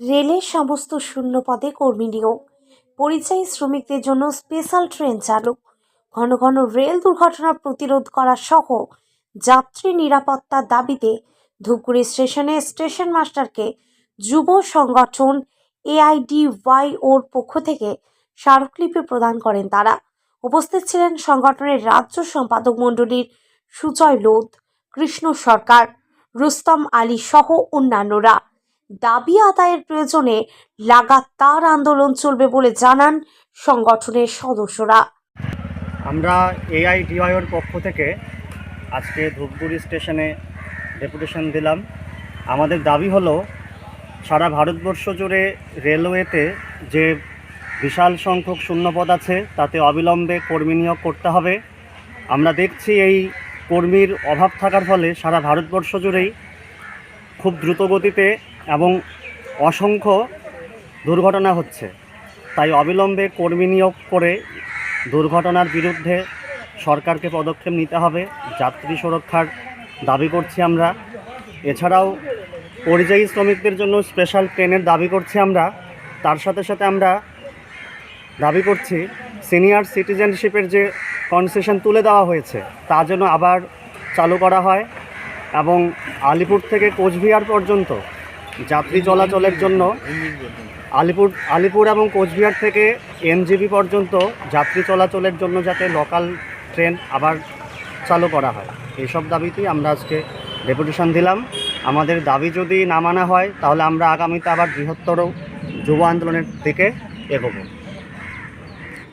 রেলের সমস্ত শূন্য পদে কর্মী নিয়োগ। পরিযায়ী শ্রমিকদের জন্য স্পেশাল ট্রেন চালু। ঘন ঘন রেল দুর্ঘটনা প্রতিরোধ করা সহ যাত্রী নিরাপত্তার দাবিতে ধূপগুড়ি স্টেশনে স্টেশন মাস্টারকে যুব সংগঠন এআইডিওয়াই ওর পক্ষ থেকে স্মারকলিপি প্রদান করেন তারা। উপস্থিত ছিলেন সংগঠনের রাজ্য সম্পাদক মণ্ডলীর সুজয় লোধ, কৃষ্ণ সরকার, রুস্তম আলী সহ অন্যান্যরা। দাবি আদায়ের প্রয়োজনে লাগাতার আন্দোলন চলবে বলে জানান সংগঠনের সদস্যরা। আমরা এআইডিওয়াইয়ের পক্ষ থেকে আজকে ধূপগুড়ি স্টেশনে ডেপুটেশন দিলাম। আমাদের দাবি হলো, সারা ভারতবর্ষ জুড়ে রেলওয়েতে যে বিশাল সংখ্যক শূন্যপদ আছে, তাতে অবিলম্বে কর্মী নিয়োগ করতে হবে। আমরা দেখছি এই কর্মীর অভাব থাকার ফলে সারা ভারতবর্ষ জুড়েই খুব দ্রুত গতিতে এবং অসংখ্য দুর্ঘটনা হচ্ছে। তাই অবিলম্বে কর্মী নিয়োগ করে দুর্ঘটনার বিরুদ্ধে সরকারকে পদক্ষেপ নিতে হবে। যাত্রী সুরক্ষার দাবি করছি আমরা। এছাড়াও পরিযায়ী শ্রমিকদের জন্য স্পেশাল ট্রেনের দাবি করছি আমরা। তার সাথে সাথে আমরা দাবি করছি সিনিয়র সিটিজেনশিপের যে কনসেশন তুলে দেওয়া হয়েছে, তা যেন আবার চালু করা হয় এবং আলিপুর থেকে কোচবিহার পর্যন্ত যাত্রী চলাচলের জন্য আলিপুর আলিপুর এবং কোচবিহার থেকে এনজিবি পর্যন্ত যাত্রী চলাচলের জন্য যাতে লোকাল ট্রেন আবার চালু করা হয়। এইসব দাবিতেই আমরা আজকে ডেপুটেশন দিলাম। আমাদের দাবি যদি না মানা হয়, তাহলে আমরা আগামীতে আবার বৃহত্তর যুব আন্দোলনের দিকে এগোবো।